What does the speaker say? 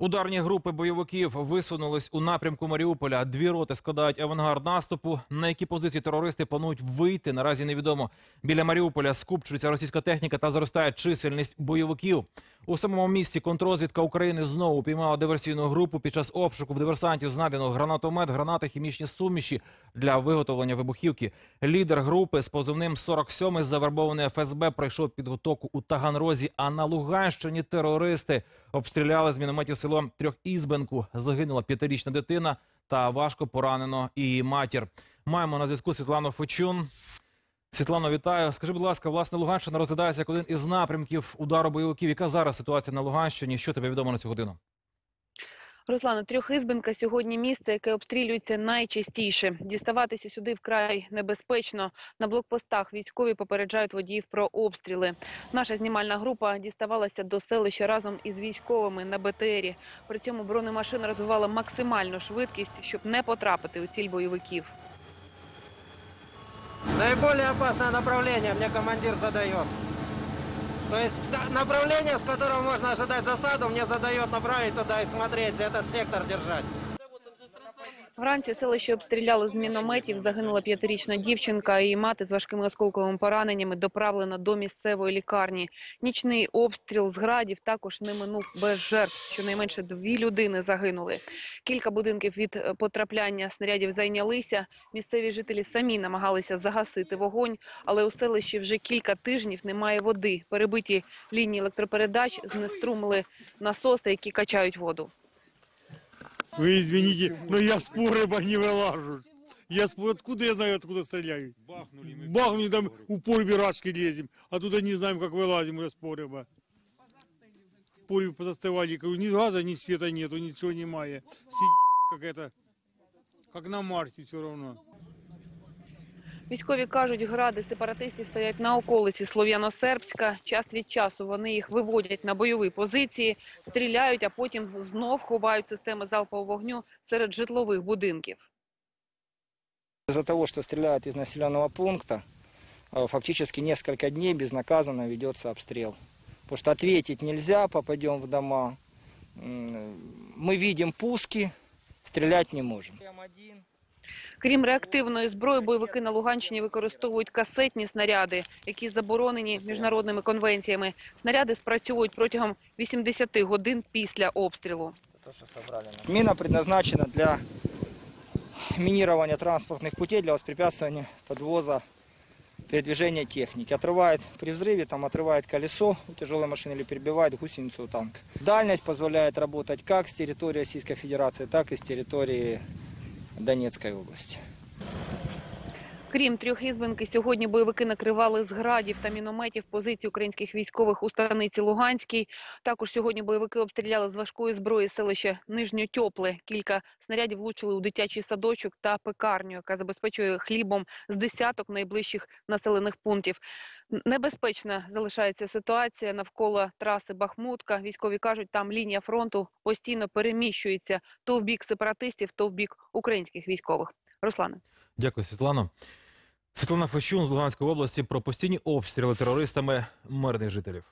Ударні групи бойовиків висунулись у напрямку Маріуполя. Дві роти складають авангард наступу. На які позиції терористи планують вийти, наразі невідомо. Біля Маріуполя скупчується російська техніка та зростає чисельність бойовиків. У самому місті контрозвідка України знову піймала диверсійну групу. Під час обшуку в диверсантів знайдено гранатомет, гранати, хімічні суміші для виготовлення вибухівки. Лідер групи з позивним 47 завербований ФСБ пройшов підготовку у Таганрозі. А на Луганщині терористи обстріляли з мінометів село Трьохізбенку. Загинула п'ятирічна дитина та важко поранено її матір. Маємо на зв'язку Світлану Фочун. Світлано, вітаю. Скажи, будь ласка, власне, Луганщина розглядається як один із напрямків удару бойовиків. Яка зараз ситуація на Луганщині? Що тобі відомо на цю годину? Руслана, Трьохізбенка сьогодні місце, яке обстрілюється найчастіше. Діставатися сюди вкрай небезпечно. На блокпостах військові попереджають водіїв про обстріли. Наша знімальна група діставалася до селища разом із військовими на БТРі. При цьому бронемашина розвивала максимальну швидкість, щоб не потрапити у ціль бойовиків. Наиболее опасное направление мне командир задает. То есть направление, с которого можно ожидать засаду, мне задает направить туда и смотреть, этот сектор держать. Вранці селище обстріляли з мінометів. Загинула п'ятирічна дівчинка. Її мати з важкими осколковими пораненнями доправлена до місцевої лікарні. Нічний обстріл з градів також не минув без жертв. Щонайменше дві людини загинули. Кілька будинків від потрапляння снарядів зайнялися. Місцеві жителі самі намагалися загасити вогонь, але у селищі вже кілька тижнів немає води. Перебиті лінії електропередач знеструмили насоси, які качають воду. Вы извините, но я с погреба не вылажу. Я с... Откуда я знаю, откуда стреляют? Бахнули мы. Бахнули там, упор вирашки лезем, а туда не знаем, как вылазим уже с погреба. В погребе позастывали, говорю, ни газа, ни света нету, ничего не мая. Сидит как это, как на Марсе все равно. Військові кажуть, гради сепаратистів стоять на околиці Слов'яно-Сербська. Час від часу вони їх виводять на бойові позиції, стріляють, а потім знов ховають системи залпового вогню серед житлових будинків. Из-за того, что стреляют из населенного пункта, э, фактически несколько дней безнаказанно ведется обстрел. Потому что ответить нельзя, попадем в дома. М, Мы видим пуски, стрелять не можем. Крім реактивної зброї, бойовики на Луганщині використовують касетні снаряди, які заборонені міжнародними конвенціями. Снаряди спрацьовують протягом 80 годин після обстрілу. Мина предназначена для минирования транспортных путей, для воспрепятствования подвоза передвижения техники. Отрывает при взрыве, там отрывает колесо у тяжелой машины или перебивает гусеницу у танка. Дальность позволяет работать как с территории Российской Федерации, так и с территории Донецкой области. Крім трьохізбинки, сьогодні бойовики накривали з градів та мінометів позиції українських військових у станиці Луганській. Також сьогодні бойовики обстріляли з важкої зброї селище Нижньотьопле. Кілька снарядів влучили у дитячий садочок та пекарню, яка забезпечує хлібом з десяток найближчих населених пунктів. Небезпечна залишається ситуація навколо траси Бахмутка. Військові кажуть, там лінія фронту постійно переміщується то в бік сепаратистів, то в бік українських військових. Руслане. Дякую, Світлано. Світлана Фощун з Луганської області про постійні обстріли терористами мирних жителів.